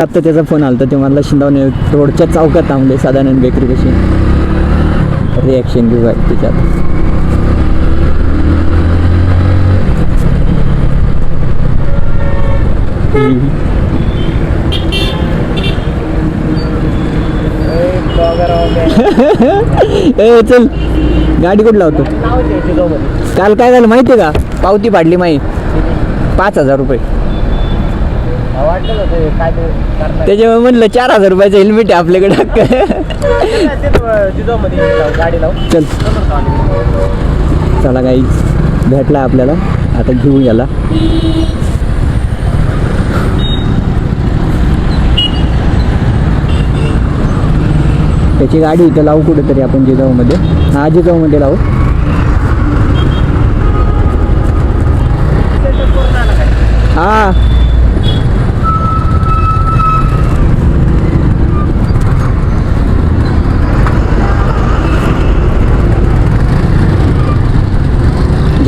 आता त्याचा फोन आला ते मला शिंदावणे रोडच्या चौकात थांबले सदानंद बेकरी कशी रिॲक्शन घेऊ आहे त्याच्यात. ए चल गाडी कुठं लावतो काल काय झालं माहिती का? पावती पाडली माही पाच हजार रुपये. त्याच्यामुळे म्हणलं चार हजार रुपयाचं हेल्मेट आहे आपल्याकडे. गाडी चल. चला काही भेटला आपल्याला. आता घेऊन याला. त्याची गाडी इथं लावू कुठेतरी आपण जिजाऊमध्ये. हा जिजाऊमध्ये लावू. हा.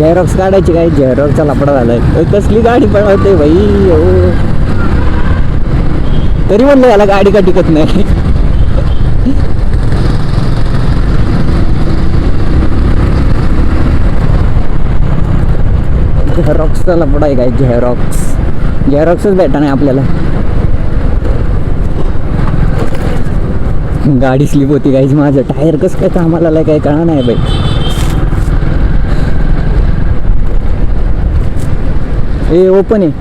झेरॉक्स काढायची काय? झेरॉक्सचा लपडा झालाय. कसली गाडी पळवते भाई हो तरी म्हणलं याला गाडी का टिकत नाही? झेरॉक्सचा लपडा आहे काय? झेरॉक्स झेरॉक्सच भेटा नाही आपल्याला. गाडी स्लिप होती काहीच माझं टायर कसं काय कामाला काय कळा नाही बाई. ए ओपन आहे.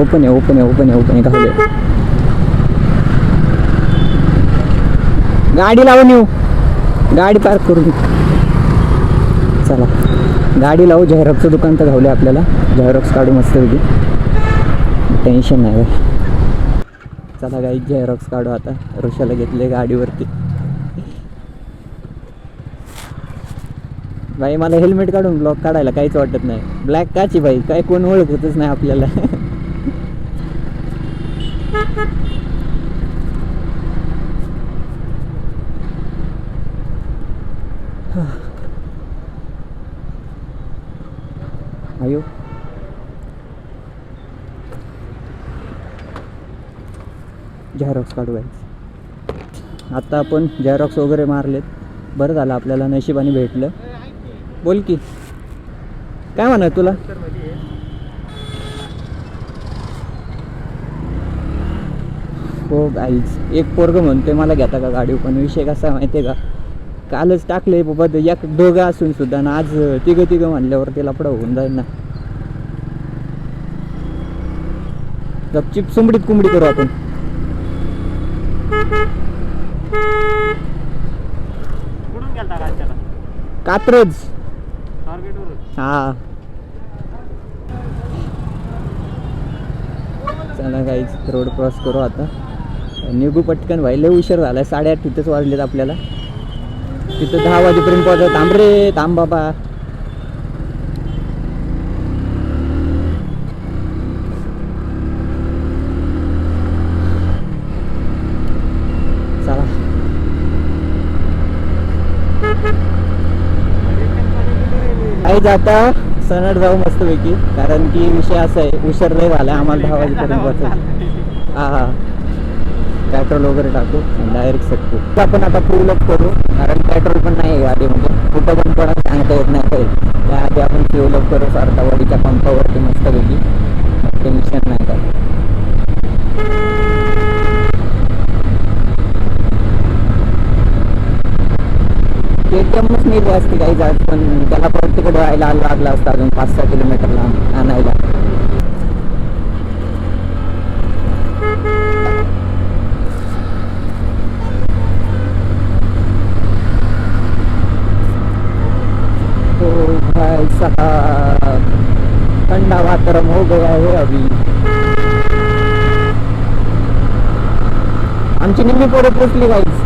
ओपन आहे ओपन आहे ओपन आहे ओपन आहे. घालू गाडी लावून येऊ. गाडी पार्क करून. चला. गाडी लावू. झेरॉक्सचं दुकान तर घावले आपल्याला. झेरॉक्स काढू मस्त पैकी. टेन्शन नाही. चला गाई झेरॉक्स काढू आता. ऋषाला घेतले गाडीवरती. भाई मला हेल्मेट काढून ब्लॉक काढायला काहीच वाटत नाही. ब्लॅक काची भाई काय कोण ओळखतच नाही आपल्याला. अयो झेरॉक्स काढू आता आपण झेरॉक्स वगैरे मारलेत. बरं झालं आपल्याला नशिबाने भेटलं. बोल की. काय म्हणत तुला? हो गाईज एक पोरग म्हणतोय मला घेता का गाडी पण विषय कसा माहिती आहे का? कालच टाकले बाबा ते एक दोघं असून सुद्धा ना आज तिघं तिघं म्हणल्यावर त्याला पुढं होऊन जाईल ना. गपचिप सुंबडीत कुंबडी करू आपण. कात्रज. हा. चला काहीच रोड क्रॉस करू आता. निघू पटकन व्हायला उशीर झाला साडेआठ तिथेच वाजलेत आपल्याला. तिथं दहा वाजेपर्यंत पोहोचत थांब रे थांब बाबा चला जाता आता सनड जाऊ मस्तपैकी कारण की विषय असा आहे उशीर नाही झाला आम्हाला दहा वाजेपर्यंत पोहोचायचं हा हा. पेट्रोल वगैरे टाकू डायरेक्ट सटकू. आपण आता फुल अप करू कारण पेट्रोल पण नाही आहे गाडीमध्ये. कुठं पण पण सांगता येत नाही काही. त्याआधी आपण फ्युल अप करू सारतावाडीच्या पंपावरती मस्तपैकी. टेन्शन नाही काय केटीएमच नेली असते काही जात पण त्याला परत तिकडे राहायला लागला असता अजून पाच सहा किलोमीटरला आणायला. तो भाई ठंडा वातावरण हो गया है अभी. आमची निम्मी पोरं पोचली काहीच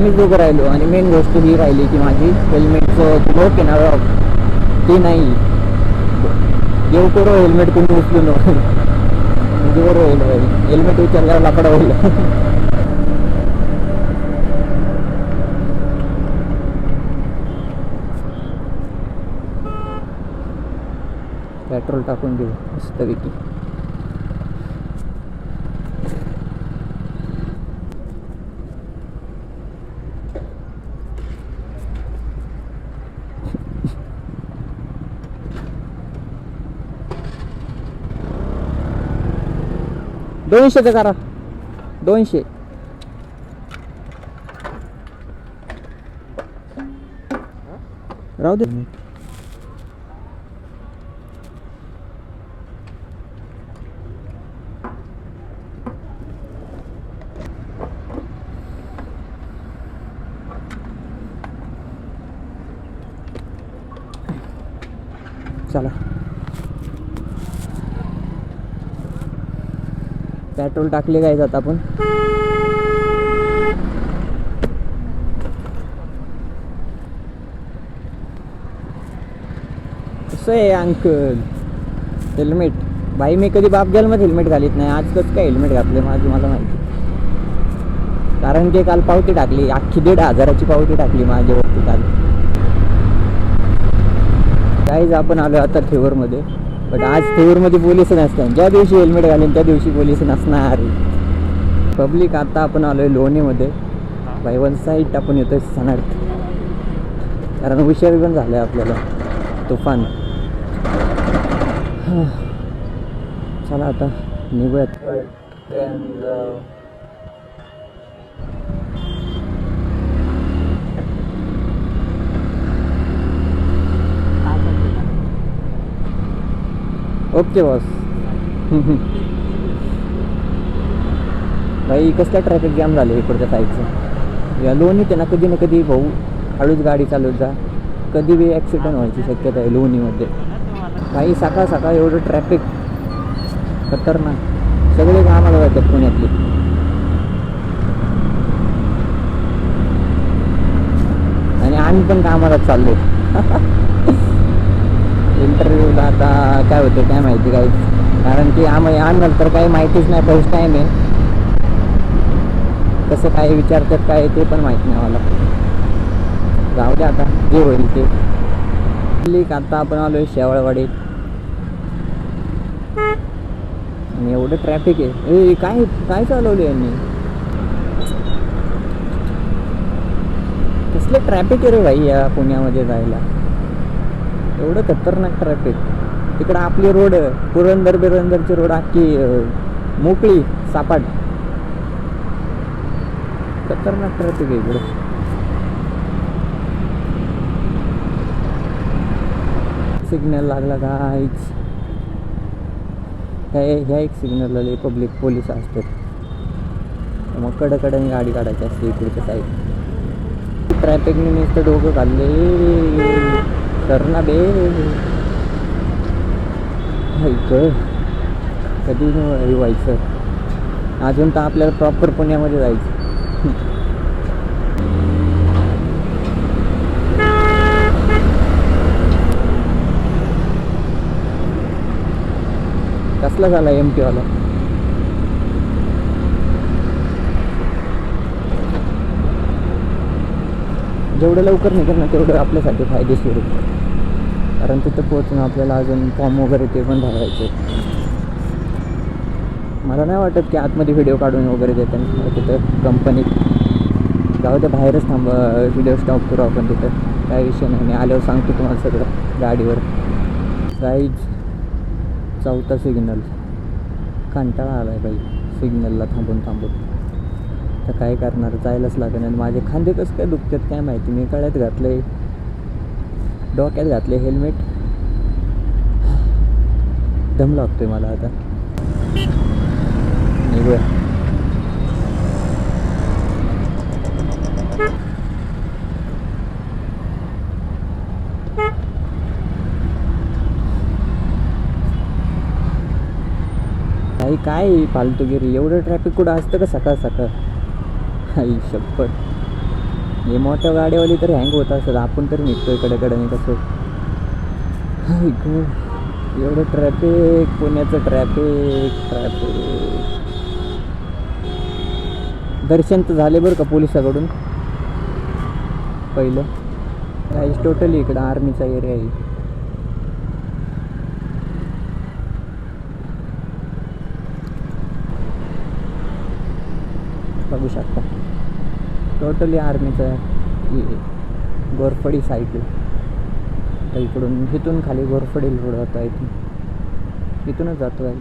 आम्ही दोघं राहिलो आणि मेन गोष्ट ही राहिली की माझी हेल्मेटचं लोक आहे ना ते नाही. येऊ करो हेल्मेट कोणी उचलू नको म्हणजे बरं होईल हेल्मेट उचलल्यावर लाकडा होईल. पेट्रोल टाकून देऊ मस्तपैकी. दोनशेचं करा. दोनशे. राहू दे चला पेट्रोल टाकले काय जात आपण. कसं आहे अंकल हेल्मेट भाई मी कधी बापमध्ये हेल्मेट घालीत नाही. आज कसं काय हेल्मेट घातले माझं मला माहिती. कारण की काल पावती टाकली. अख्खी दीड हजाराची पावती टाकली माझ्यावरती काल काहीच आपण आलो आता थेवरमध्ये बट आज थेवरमध्ये पोलीस नसतात. ज्या दिवशी हेल्मेट घालेन त्या दिवशी पोलीस नसणार. पब्लिक आता आपण आलोय लोणीमध्ये. बाय वन साईड आपण येतोय सणाड कारण उशीर पण झालाय आपल्याला. तुफान. चला आता निघूयात. ओके बॉस भाई कसल्या ट्रॅफिक जॅम झाले इकडच्या साईडचं या लोणी ते ना कधी ना कधी भाऊ हळूच गाडी चालवत जा. कधी बी ॲक्सिडेंट व्हायची शक्यता आहे लोणीमध्ये. भाई सकाळ सकाळ एवढं ट्रॅफिक खतरनाक. सगळे कामाला जातात पुण्यातले. आणि आम्ही पण कामाला चाललो इंटरव्ह्यूला आता काय होतं काय माहिती काय कारण की आम्ही आम्हाला तर काही माहितीच नाही फर्स्ट टाईम आहे. कसं काय विचारतात काय ते पण माहीत नाही मला जाऊ दे आता जे होईल ते. लिक आता आपण आलोय शेवाळवाडीत आणि एवढं ट्रॅफिक आहे. ए काय काय चालवलं यांनी? कसलं ट्रॅफिक आहे रे भाई या पुण्यामध्ये जायला? एवढं खतरनाक ट्रॅफिक. तिकडं आपली रोड पुरंदर बिरंदरची रोड अख्खी मोकळी सापाट. खतरनाक ट्रॅफिक आहे इकडं. सिग्नल लागला काहीच ह्या ह्या एक सिग्नलला लई पब्लिक पोलीस असतात. मग कडकडे गाडी काढायची असते इकडच्या साईड ट्रॅफिकने नुसतं डोकं काढले तर ना बे कधी हे व्हायचं अजून तर आपल्याला प्रॉपर पुण्यामध्ये जायचं कसला झाला एम टीवाला जेवढं लवकर निघेल ना तेवढं आपल्यासाठी फायदेशीर आहे कारण तिथं पोहोचणं आपल्याला अजून फॉर्म वगैरे ते पण भरायचे मला नाही वाटत की आतमध्ये व्हिडिओ काढून वगैरे देतात. तिथं कंपनीत जाऊ त्या बाहेरच थांब व्हिडिओ स्टॉप करू आपण तिथं. काही विषय नाही. मी आल्यावर सांगतो तुम्हाला सगळं गाडीवर. साईज चौथा सिग्नल कंटाळा आला आहे बाई सिग्नलला थांबून थांबून. आता काय करणार? जायलाच लागणार आणि माझे खांदे कसं काय दुखतात काय माहिती? मी कळ्यात घातले डोक्यात घातले हेल्मेट. दम लागतोय मला आता. निघूया. काही काय फालतूगिरी? एवढं ट्रॅफिक कुठं असतं का सकाळ सकाळ? आई शपथ. हे मोठ्या गाड्यावाली तर हँग होत असेल. आपण तर निघतोयकडे कडे कसं एवढं ट्रॅफिक पुण्याचं ट्रॅफिक ट्रॅफिक दर्शन तर झाले बरं का पोलिसाकडून? पहिलं. काहीच टोटली इकडं आर्मीचा एरिया आहे. बघू शकता. टोटली आर्मीचं गोरफडी साईड तर इकडून इथून खाली गोरफडी रोड होता इथून इथूनच जातो आहे.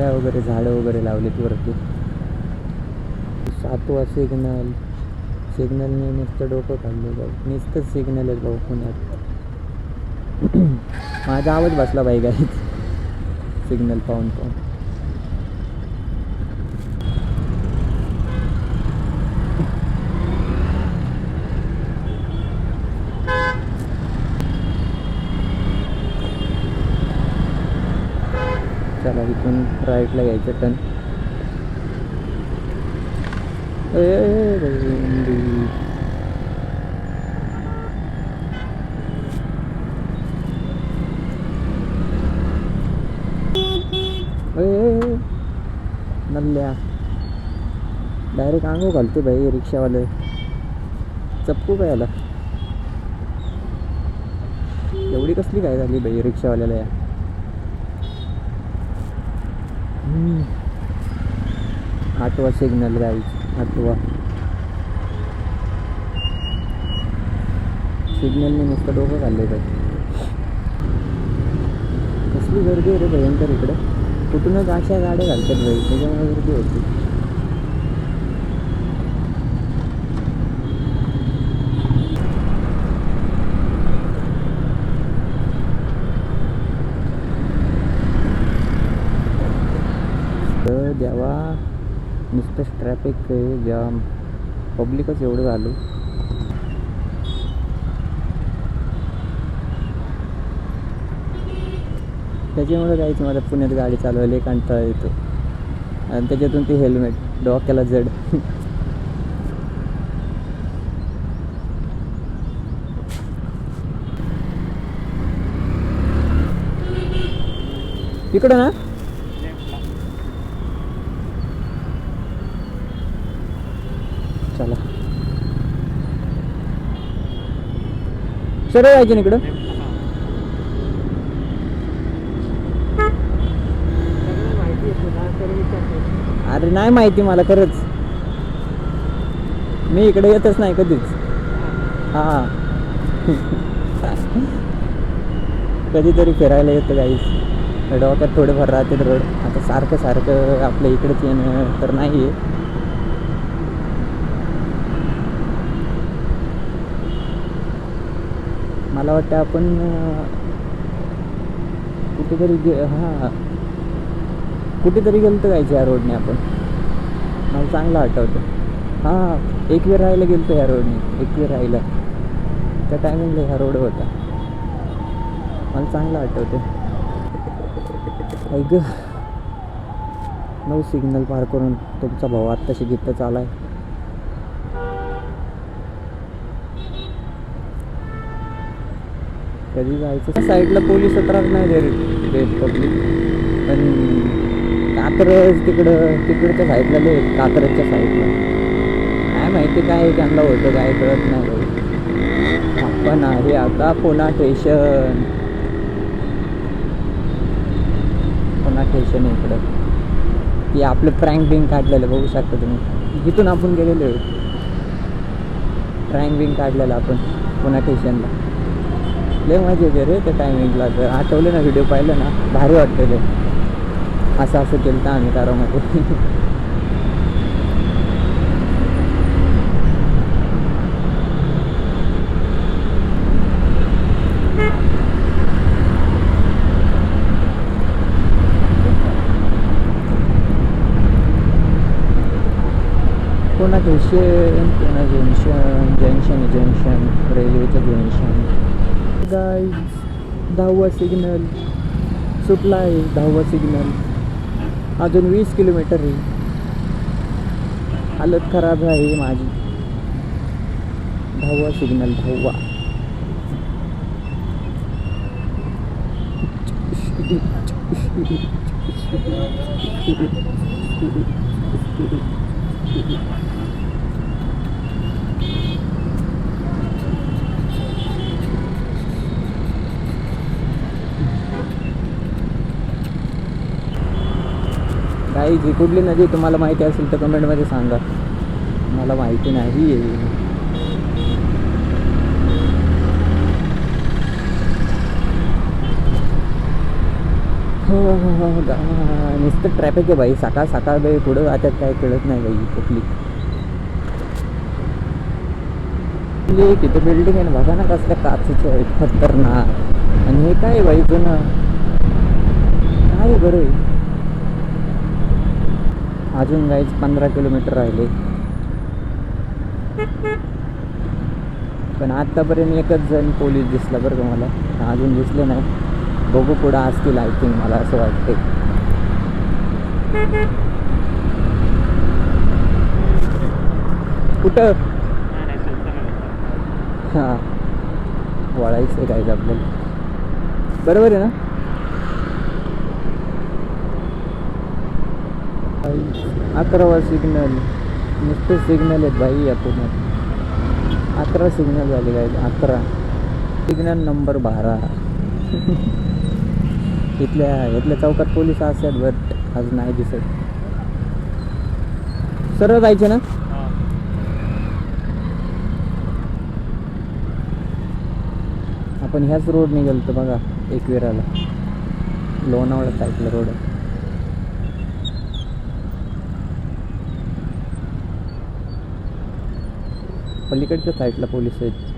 कुंड्या वगैरे झाडं वगैरे लावलीत वरती. सातवा सिग्नल सिग्नलने नुसतं डोकं काढलं जाऊ नुसतंच सिग्नल आहे भाऊ पुण्यात. माझा आवाज बसला बाई गाईत. सिग्नल पाहून पाहून चला इथून राईटला घ्यायचं टन. नल्ल्या. डायरेक्ट अंगो घालते भाई रिक्षावाले. चपकू काय आला? एवढी कसली काय झाली भाई रिक्षावाल्याला या? आठवा सिग्नल गाईच आठवा. सिग्नलने नुसतं डोकं घालले तर कसली गर्दी आहे रे भयंकर इकडं. कुठूनच अशा गाड्या घालतात भाई त्याच्यामुळे गर्दी होती तर देवा नुसतं ट्रॅफिक जाम पब्लिकच एवढं झालं. त्याच्यामुळे जायचं मला पुण्यात गाडी चालवायला कंटाळा येतो आणि त्याच्यातून ते हेल्मेट डोक्याला जड. तिकडं ना? चला. सरळ यायचे ना इकडं. अरे नाही माहिती मला खरंच. मी इकडे येतच नाही कधीच. हा. कधीतरी फिरायला येतं काहीच डोक्यात थोडेफार राहते रोड आता सारखं सारखं आपल्या इकडेच येणं तर नाही आहे मला वाटतं आपण कुठेतरी गे हां. कुठेतरी गेलो तर जायचं या रोडने आपण? मला चांगलं आठवतं. हां एक वेळ राहायला गेलो या रोडने एक वेळ राहायला. त्या टायमिंगला ह्या रोड होता. मला चांगलं आठवतं. ऐक नऊ सिग्नल पार करून तुमचा भाऊ आत्ताशी आला आहे कधी जायचं? साईडला पोलीस त्रास नाही देत देत पब्लिक पण कात्रज तिकडं तिकडच्या साईडला लय कात्रजच्या साईडला. काय माहिती काय त्यांना होतं काय कळत नाही आपण आहे आता पुणा स्टेशन पुणा स्टेशन इकडं. ती आपलं प्रँक बिंग काढलेलं बघू शकता तुम्ही. जिथून आपण गेलेलो प्रँक बिंग काढलेलं आपण पुणा स्टेशनला लय मजा येते रे त्या टायमिंगला तर आठवले ना व्हिडिओ पाहिलं ना भारी वाटतं ते. असं असं केलं तर आम्ही कारामध्ये कोणाचं स्टेशन पुन्हा जंक्शन जंक्शन जंक्शन रेल्वेचं जंक्शन गाईज दहावा सिग्नल सुटला आहे दहावा सिग्नल अजून वीस किलोमीटर आहे. हालत खराब आहे माझी. दहावा सिग्नल दहावा. काही जी कुठली नदी तुम्हाला माहिती असेल तर कमेंटमध्ये सांगा. मला माहिती नाही. आहे हो हो हो, हो नुसतं ट्रॅफिक आहे बाई सकाळ सकाळ बाई पुढं आता काय कळत नाही बाई कुठली. इथली तिथे बिल्डिंग आहे ना. बघा ना कसल्या काचेचे आहेत खतरनाक. आणि हे काय बाई जुनं? काय बरं आहे अजून गाईज पंधरा किलोमीटर राहिले. पण आत्तापर्यंत एकच जण पोलीस दिसला बरं का मला. अजून दिसले नाही. बघू पुढं असतील आय थिंक मला असं वाटते कुठं? हां. वळायचं काय आपल्याला. बरोबर आहे ना? अकरावा सिग्नल नुसते सिग्नल आहेत भाई या पुण्यात अकरा सिग्नल झाले काय अकरा. सिग्नल नंबर बारा. इथल्या इथल्या चौकात पोलीस असतात बट आज नाही दिसत. सरळ जायचे ना? आपण ह्याच रोड निघाल तर बघा एकविराला. लोणावळा साईडला रोड आहे. पलीकडच्या साईडला पोलीस आहेत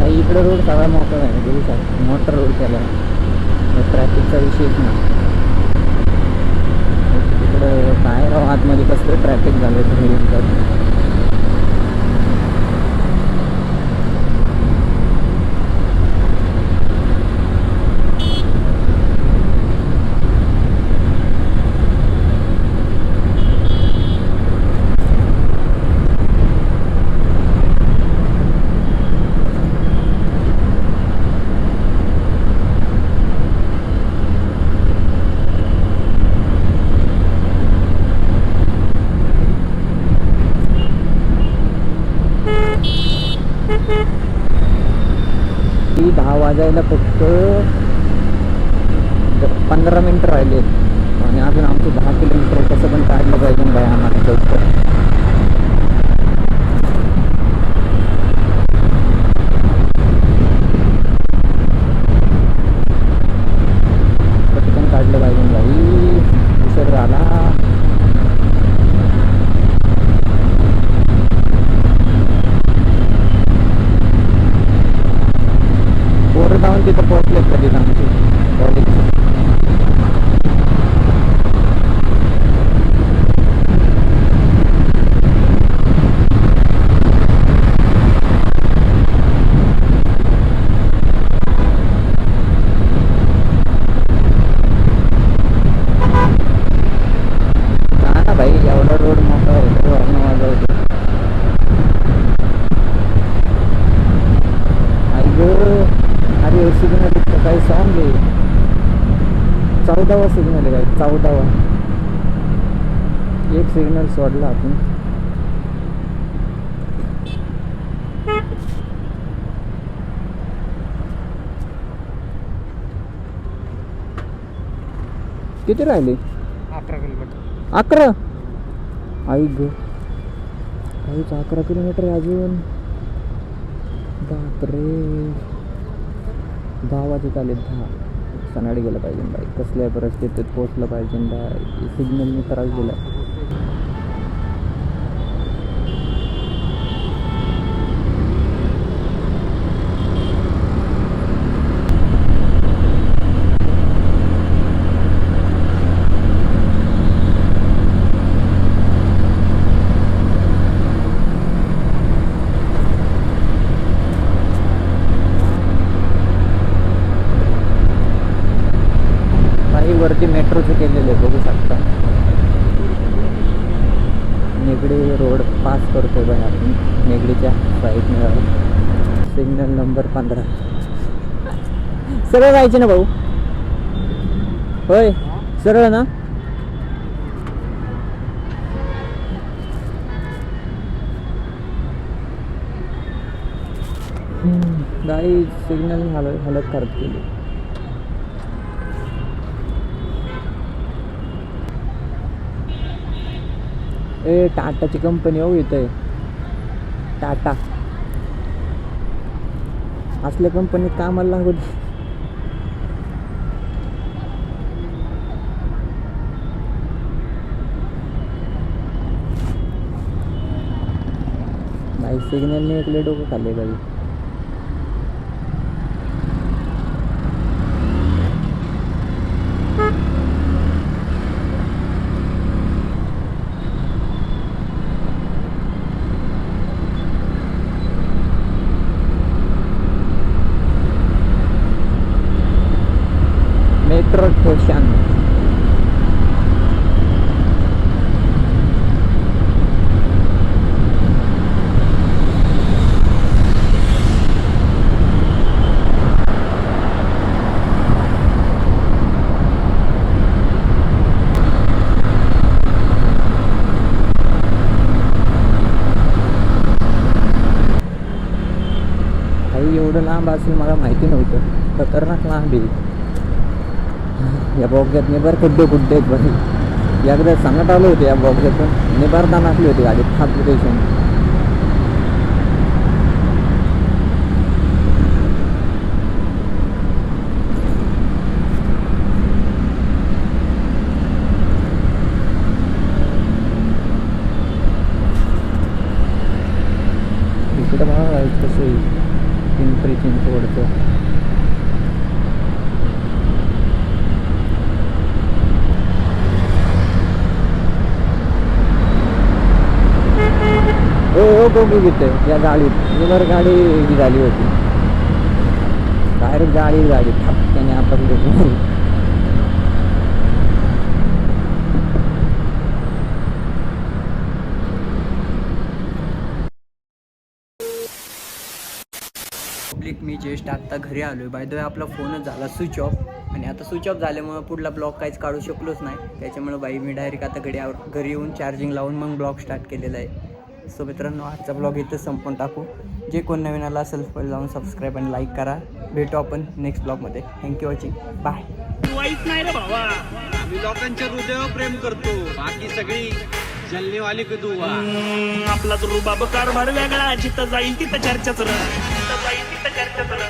काही इकडं रोड सगळा मोठा आहे बघू शकता मोठा रोड केला ट्रॅफिकचा विषयच नाही इकडं काय राव आतमध्ये कसलं ट्रॅफिक झालं तर जायला फक्त पंधरा मिनटं राहिले. आणि अजून आमचं दहा किलोमीटर कसं पण काढलं पाहिजे ना आम्हाला लवकर पटकन काढलं पाहिजे ना बाई उशीर झाला पोरं जाऊन तिथं पोहोचले कधी आमची कॉलेज हा ना भाई एवढा रोड मोठा आहे तर वर्ण वाजवतो आई गं अरे सिग्नल इतकं काही सॉंग आहे चौदावा सिग्नल आहे काय चौदावा. एक सिग्नल सोडला आपण. किती राहिले? अकरा किलोमीटर अकरा? आई ग. काहीच अकरा किलोमीटर आहे अजून. बापरे. दहा वाजत आले दहा. सनाडी गेलं पाहिजे बाई. कसल्या परिस्थितीत पोचलं पाहिजे बाई? सिग्नलने त्रास दिला बाई वरती मेट्रोचं केलेलं आहे बघू शकता सिग्नल नंबर पंधरा. सरळ जायचे ना भाऊ. होय सरळ ना. गाडी सिग्नल हलत हलत करत केली ए टाटाची कंपनी हो इथं. टाटा. असल्या कंपनीत कामाला लागू दे. सिग्नलने इकडे डोकं खाल्ले बाई मेट्रो स्टेशन काही एवढं लांब असेल मला माहिती नव्हतं खतरनाक लांब आहे या बोगद्यात निबार खड्डे खुड्डे आहेत बरे. याकडे सांगत आलो होते या बोगद्यातून निबारदा नाकली होती गाडी खात स्टेशन इकडं मला कसं आहे पिंपरी चिंचवडचं हो हो बघू घेते या गाडीत. निवर गाडी झाली होती. डायरेक्ट गाडी गाडी ठपक्याने आपण घेतली पब्लिक मी जस्ट आत्ता घरी आलो आहे बाय द वे आपला फोनच झाला स्विच ऑफ आणि आता स्विच ऑफ झाल्यामुळं पुढला ब्लॉग काहीच काढू शकलोच नाही. त्याच्यामुळं बाई मी डायरेक्ट आता घरी घरी येऊन चार्जिंग लावून मग ब्लॉग स्टार्ट केलेला आहे. सो मित्रांनो आजचा ब्लॉग इथं संपून टाकू. जे कोण नवीन आला असेल पहिले जाऊन सबस्क्राईब आणि लाईक करा. भेटू आपण नेक्स्ट ब्लॉगमध्ये थँक्यू वॉचिंग बाय वाईट नाही रे भावा. आम्ही लोकांच्या हृदयावर प्रेम करतो. बाकी सगळी जलने वाली दुवा. हम्म, आपला तो रुबाब कारभार वेगळा. जिथं जाईल तिथं चर्चाच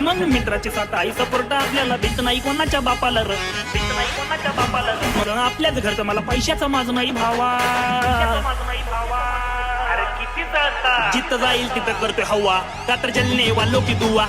मग मित्राची साथ आई सपोर्ट आपल्याला. भीत नाही कोणाच्या बापाला र भीत नाही कोणाच्या बापाला आपल्याच घरचं मला पैशाचा माझ नाही भावा. किती जिथं जाईल तिथं करतोय हवा. का तर जलने वा लोकी दुवा.